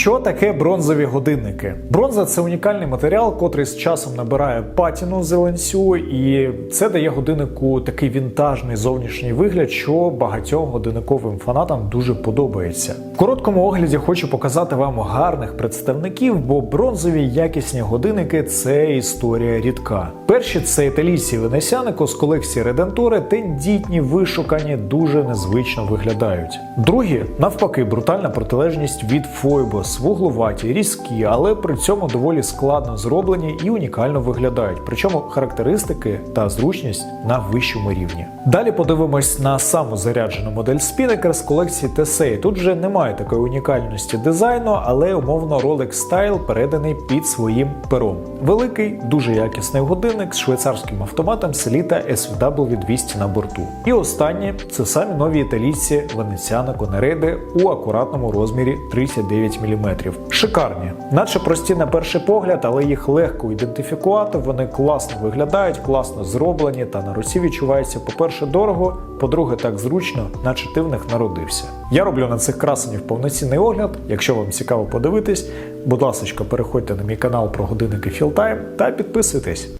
Що таке бронзові годинники? Бронза це унікальний матеріал, котрий з часом набирає патіну зеленцю, і це дає годиннику такий вінтажний зовнішній вигляд, що багатьом годинниковим фанатам дуже подобається. В короткому огляді хочу показати вам гарних представників, бо бронзові якісні годинники це історія рідка. Перші це італійці Венесянико з колекції Редентуре, тендітні, вишукані, дуже незвично виглядають. Другі, навпаки, брутальна протилежність від Фойбос, вуглуваті, різкі, але при цьому доволі складно зроблені і унікально виглядають. Причому характеристики та зручність на вищому рівні. Далі подивимось на саму заряджену модель Spinnaker з колекції Tesei. Тут вже немає такої унікальності дизайну, але умовно Rolex Style переданий під своїм пером. Великий, дуже якісний годинник з швейцарським автоматом Selita SW 200 на борту. І останнє це самі нові італійці Венеціана Конереди у акуратному розмірі 39 мм. Шикарні, наче прості на перший погляд, але їх легко ідентифікувати. Вони класно виглядають, класно зроблені та на руці відчувається, по-перше, дорого, по-друге, так зручно, наче ти в них народився. Я роблю на цих красенів повноцінний огляд. Якщо вам цікаво подивитись, будь ласка, переходьте на мій канал про годинники Філтайм та підписуйтесь.